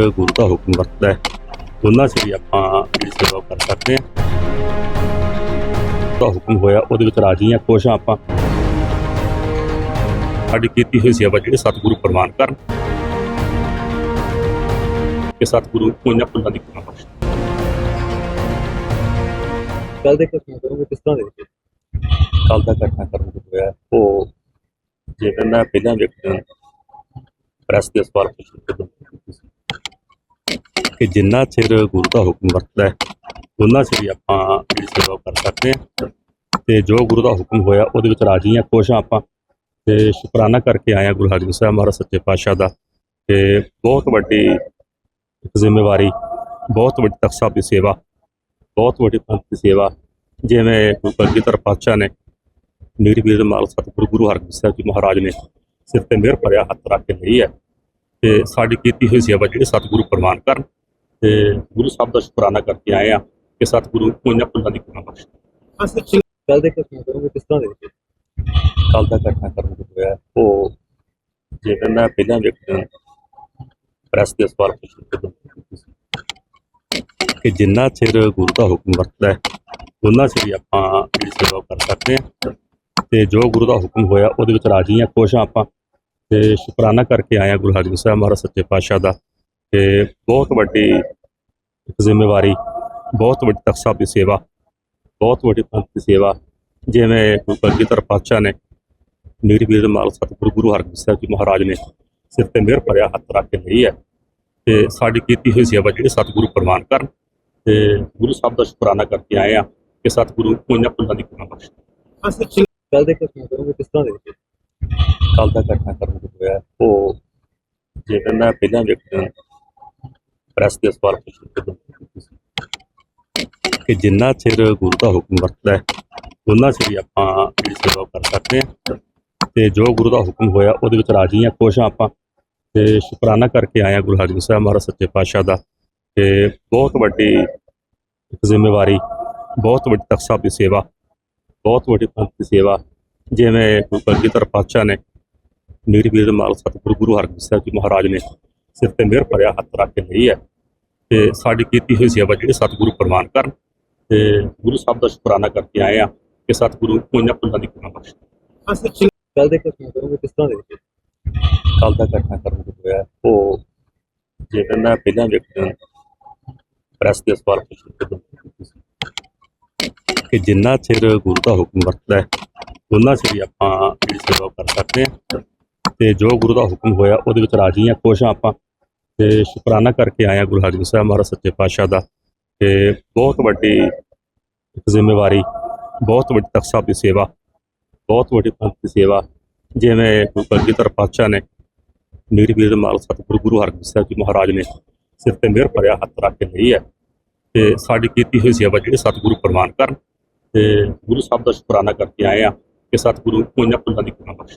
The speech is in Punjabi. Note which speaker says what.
Speaker 1: ਗੁਰੂ ਦਾ ਹੁਕਮ ਵਰਤਦਾ ਹੈ ਉਹਨਾਂ ਵੀ ਆਪਾਂ ਜਿਹੜੀ ਸੇਵਾ ਕਰ ਸਕਦੇ ਹਾਂ। ਦਾ ਹੁਕਮ ਹੋਇਆ ਉਹਦੇ ਵਿੱਚ ਰਾਜੀ ਹਾਂ ਖੁਸ਼ ਹਾਂ ਆਪਾਂ। ਸਾਡੀ ਕੀਤੀ ਹੋਈ ਸੇਵਾ ਜਿਹੜੇ ਸਤਿਗੁਰੂ ਪ੍ਰਵਾਨ ਕਰਨ। ਕਿ ਸਤਿਗੁਰੂ ਪੁੰਨ ਪੁੰਨਾਂ ਦੀ ਕਿਰਪਾ ਬਖਸ਼ੇ।
Speaker 2: ਕੱਲ ਦੇ ਘਟਨਾ ਕਰੋਗੇ ਕਿਸ ਤਰ੍ਹਾਂ ਦੇ
Speaker 1: ਕੱਲ ਦਾ ਘਟਨਾ ਕਰਨ ਹੋਇਆ ਉਹ ਜਿਹੜਾ ਮੈਂ ਪਹਿਲਾਂ ਵੇਖਿਆ ਪ੍ਰੈਸ ਦੇ ਸਵਾਲ ਪੁੱਛੇ ਕਿ ਜਿੰਨਾ ਚਿਰ ਗੁਰੂ ਦਾ ਹੁਕਮ ਵਰਤਦਾ ਹੈ ਉਹਨਾਂ ਚਿਰ ਹੀ ਆਪਾਂ ਜਿਹੜੀ ਸੇਵਾ ਕਰ ਸਕਦੇ ਹਾਂ। ਤੇ ਜੋ ਗੁਰੂ ਦਾ ਹੁਕਮ ਹੋਇਆ, ਉਹਦੇ ਵਿੱਚ ਰਾਜੀ ਹਾਂ, ਖੁਸ਼ ਹਾਂ ਆਪਾਂ। ਤੇ ਸ਼ੁਕਰਾਨਾ ਕਰਕੇ ਆਏ ਹਾਂ ਗੁਰੂ ਹਰਗੋਬਿੰਦ ਸਾਹਿਬ ਮਹਾਰਾਜ ਸੱਚੇ ਪਾਤਸ਼ਾਹ ਦਾ। ਤੇ ਬਹੁਤ ਵੱਡੀ ਜ਼ਿੰਮੇਵਾਰੀ, ਬਹੁਤ ਵੱਡੀ ਤਖਤ ਸਾਹਿਬ ਦੀ ਸੇਵਾ, ਬਹੁਤ ਵੱਡੀ ਪੰਥ ਦੀ ਸੇਵਾ, ਜਿਵੇਂ ਗੁਰੂ ਕਲਗੀਧਰ ਪਾਤਸ਼ਾਹ ਨੇ ਮੇਰੀ ਵੀਰ ਮਾਲ ਸਤਿਗੁਰੂ ਗੁਰੂ ਹਰਗੋਬਿੰਦ ਸਾਹਿਬ ਜੀ ਮਹਾਰਾਜ ਨੇ ਸਿਰ ਤੇ ਮਿਹਰ ਭਰਿਆ, ਹੱਥ ਰੱਖ ਕੇ ਲਈ ਹੈ। ਤੇ ਸਾਡੀ ਕੀਤੀ ਹੋਈ ਸੇਵਾ ਜਿਹੜੀ ਸਤਿਗੁਰੂ ਪ੍ਰਵਾਨ ਕਰਨ ਤੇ ਗੁਰੂ ਸਾਹਿਬ ਦਾ ਸ਼ੁਕਰਾਨਾ ਕਰਕੇ ਆਏ ਆ ਕਿ ਸਤਿਗੁਰੂ ਪੁੰਨ ਪੁੰਨਾਂ ਦੀ ਕਿਰਪਾ ਬਖਸ਼ੇ।
Speaker 2: ਕੱਲ ਦੇ ਘਟਨਾ ਕਰੋਗੇ ਕਿਸ ਤਰ੍ਹਾਂ ਦੇ
Speaker 1: ਕੱਲ ਦਾ ਘਟਨਾ ਕਰਨ ਹੋਇਆ ਉਹ ਜਿਹੜਾ ਮੈਂ ਪਹਿਲਾਂ ਵੇਖਿਆ ਪ੍ਰੈਸ ਦੇ ਸਵਾਲ ਪੁੱਛੇ ਕਿ ਜਿੰਨਾ ਚਿਰ ਗੁਰੂ ਦਾ ਹੁਕਮ ਵਰਤਦਾ ਹੈ ਉਹਨਾਂ ਚਿਰ ਆਪਾਂ ਜਿਹੜੀ ਸੇਵਾ ਕਰ ਸਕਦੇ ਹਾਂ। ਤੇ ਜੋ ਗੁਰੂ ਦਾ ਹੁਕਮ ਹੋਇਆ ਉਹਦੇ ਵਿੱਚ ਰਾਜੀ ਹਾਂ ਖੁਸ਼ ਹਾਂ ਆਪਾਂ। ਤੇ ਸ਼ੁਕਰਾਨਾ ਕਰਕੇ ਹਾਂ ਗੁਰੂ ਹਰਗੋਬਿੰਦ ਸਾਹਿਬ ਮਹਾਰਾਜ ਸੱਚੇ ਪਾਤਸ਼ਾਹ ਦਾ। ਤੇ ਬਹੁਤ ਵੱਡੀ ਜ਼ਿੰਮੇਵਾਰੀ ਬਹੁਤ ਵੱਡੀ ਤਖਤ ਸਾਹਿਬ ਦੀ ਸੇਵਾ ਬਹੁਤ ਵੱਡੀ ਪੰਥ ਦੀ ਸੇਵਾ ਜਿਵੇਂ ਗੁਰੂ ਕਲਗੀਧਰ ਪਾਤਸ਼ਾਹ ਨੇ ਮੇਰੀ ਵੀਰ ਮਾਲ ਸਤਿਗੁਰੂ ਗੁਰੂ ਹਰਗੋਬਿੰਦ ਸਾਹਿਬ ਜੀ ਮਹਾਰਾਜ ਨੇ ਸਿਰ ਤੇ ਮਿਹਰ ਭਰਿਆ ਹੱਥ ਰੱਖ ਕੇ ਲਈ ਹੈ ਤੇ ਸਾਡੀ ਕੀਤੀ ਹੋਈ ਸੇਵਾ ਜਿਹੜੀ ਸਤਿਗੁਰੂ ਪ੍ਰਵਾਨ ਕਰਨ ਤੇ ਗੁਰੂ ਸਾਹਿਬ ਦਾ ਸ਼ੁਕਰਾਨਾ ਕਰਕੇ ਆਏ ਆ ਕਿ ਸਤਿਗੁਰੂ ਪੁੰਨ ਪੁੰਨਾਂ ਦੀ ਕਿਰਪਾ ਬਖਸ਼ੇ।
Speaker 2: ਕੱਲ ਦੇ ਘਟਨਾ ਕਰੋਗੇ ਕਿਸ ਤਰ੍ਹਾਂ ਦੇ?
Speaker 1: ਕੱਲ ਦਾ ਘਟਨਾ ਕਰਨ ਹੋਇਆ ਉਹ ਜਿਹੜਾ ਮੈਂ ਪਹਿਲਾਂ ਵੇਖਿਆ ਪ੍ਰੈਸ ਦੇ ਸਵਾਲ ਪੁੱਛੇ ਕਿ ਜਿੰਨਾ ਚਿਰ ਗੁਰੂ ਦਾ ਹੁਕਮ ਵਰਤਦਾ ਹੈ ਉਹਨਾਂ ਚਿਰ ਹੀ ਆਪਾਂ ਜਿਹੜੀ ਸੇਵਾ ਕਰ ਸਕਦੇ ਹਾਂ। ਤੇ ਜੋ ਗੁਰੂ ਦਾ ਹੁਕਮ ਹੋਇਆ, ਉਹਦੇ ਵਿੱਚ ਰਾਜੀ ਹਾਂ, ਖੁਸ਼ ਹਾਂ ਆਪਾਂ। ਤੇ ਸ਼ੁਕਰਾਨਾ ਕਰਕੇ ਆਏ ਹਾਂ ਗੁਰੂ ਹਰਗੋਬਿੰਦ ਸਾਹਿਬ ਮਹਾਰਾਜ ਸੱਚੇ ਪਾਤਸ਼ਾਹ ਦਾ। ਤੇ ਬਹੁਤ ਵੱਡੀ ਜ਼ਿੰਮੇਵਾਰੀ, ਬਹੁਤ ਵੱਡੀ ਤਖਤ ਸਾਹਿਬ ਦੀ ਸੇਵਾ, ਬਹੁਤ ਵੱਡੀ ਪੰਥ ਦੀ ਸੇਵਾ, ਜਿਵੇਂ ਗੁਰੂ ਕਲਗੀਧਰ ਪਾਤਸ਼ਾਹ ਨੇ, ਮੇਰੀ ਵੀਰ ਮਾਲ ਸਤਿਗੁਰੂ ਗੁਰੂ ਹਰਗੋਬਿੰਦ ਸਾਹਿਬ ਜੀ ਮਹਾਰਾਜ ਨੇ ਸਿਰ ਤੇ ਮਿਹਰ ਭਰਿਆ ਹੱਥ ਰੱਖ ਕੇ ਲਈ ਹੈ। ਤੇ ਸਾਡੀ ਕੀਤੀ ਹੋਈ ਸੇਵਾ ਜਿਹੜੀ ਸਤਿਗੁਰੂ ਪ੍ਰਵਾਨ ਕਰਨ ਤੇ ਗੁਰੂ ਸਾਹਿਬ ਦਾ ਸ਼ੁਕਰਾਨਾ ਕਰਕੇ ਆਏ ਆ ਕਿ ਸਤਿਗੁਰੂ ਪੁੰਨ ਪੁੰਨਾਂ ਦੀ ਕਿਰਪਾ ਬਖਸ਼ੇ।
Speaker 2: ਕੱਲ ਦੇ ਘਟਨਾ ਕਰੋਗੇ ਕਿਸ ਤਰ੍ਹਾਂ ਦੇ
Speaker 1: ਕੱਲ ਦਾ ਘਟਨਾ ਕਰਨ ਹੋਇਆ ਉਹ ਜਿਹੜਾ ਮੈਂ ਪਹਿਲਾਂ ਵੇਖਿਆ ਪ੍ਰੈਸ ਦੇ ਸਵਾਲ ਪੁੱਛੇ ਕਿ ਜਿੰਨਾ ਚਿਰ ਗੁਰੂ ਦਾ ਹੁਕਮ ਵਰਤਦਾ ਹੈ ਉਹਨਾਂ ਚਿਰ ਆਪਾਂ ਜਿਹੜੀ ਸੇਵਾ ਕਰ ਸਕਦੇ ਹਾਂ। ਤੇ ਜੋ ਗੁਰੂ ਦਾ ਹੁਕਮ ਹੋਇਆ ਉਹਦੇ ਵਿੱਚ ਰਾਜੀ ਹਾਂ ਖੁਸ਼ ਆਪਾਂ। ਤੇ ਸ਼ੁਕਰਾਨਾ ਕਰਕੇ ਆਇਆ ਗੁਰੂ ਹਰਗੋਬਿੰਦ ਸਾਹਿਬ ਮਹਾਰਾਜ ਸੱਚੇ ਪਾਤਸ਼ਾਹ ਦਾ ਤੇ ਬਹੁਤ ਵੱਡੀ ਜ਼ਿੰਮੇਵਾਰੀ, ਬਹੁਤ ਵੱਡੀ ਤਖਤ ਸਾਹਿਬ ਦੀ ਸੇਵਾ, ਬਹੁਤ ਵੱਡੀ ਪੰਥ ਦੀ ਸੇਵਾ, ਜਿਵੇਂ ਗੁਰੂ ਕਲਗੀਧਰ ਪਾਤਸ਼ਾਹ ਨੇ ਮੇਰੀ ਵੀਰ ਮਾਲ ਸਤਿਗੁਰੂ ਗੁਰੂ ਹਰਗੋਬਿੰਦ ਸਾਹਿਬ ਜੀ ਮਹਾਰਾਜ ਨੇ ਸਿਰ ਤੇ ਮਿਹਰ ਭਰਿਆ, ਹੱਥ ਰੱਖ ਕੇ ਲਈ ਹੈ ਤੇ ਸਾਡੀ ਕੀਤੀ ਹੋਈ ਸੇਵਾ ਜਿਹੜੀ ਸਤਿਗੁਰੂ ਪ੍ਰਵਾਨ ਕਰਨ ਤੇ ਗੁਰੂ ਸਾਹਿਬ ਦਾ ਸ਼ੁਕਰਾਨਾ ਕਰਕੇ ਆਏ ਆ ਕਿ ਸਤਿਗੁਰੂ ਪੁੰਨ ਪੁੰਨਾਂ ਦੀ ਕਿਰਪਾ ਬਖਸ਼ੇ।